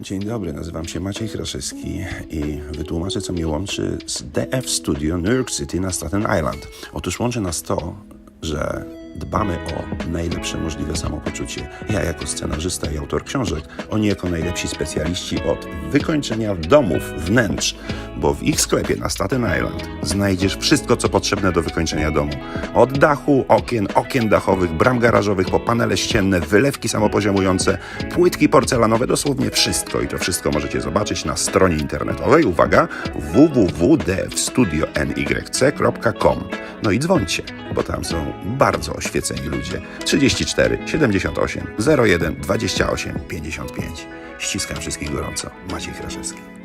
Dzień dobry, nazywam się Maciej Kraszewski i wytłumaczę, co mnie łączy z DF Studio New York City na Staten Island. Otóż łączy nas to, że dbamy o najlepsze możliwe samopoczucie. Ja jako scenarzysta i autor książek, oni jako najlepsi specjaliści od wykończenia domów, wnętrz, bo w ich sklepie na Staten Island znajdziesz wszystko, co potrzebne do wykończenia domu. Od dachu, okien, okien dachowych, bram garażowych, po panele ścienne, wylewki samopoziomujące, płytki porcelanowe, dosłownie wszystko. I to wszystko możecie zobaczyć na stronie internetowej, uwaga, www.dfstudionyc.com. No i dzwońcie, bo tam są bardzo oświeceni ludzie. 34 78 01 28 55. Ściskam wszystkich gorąco. Maciej Kraszewski.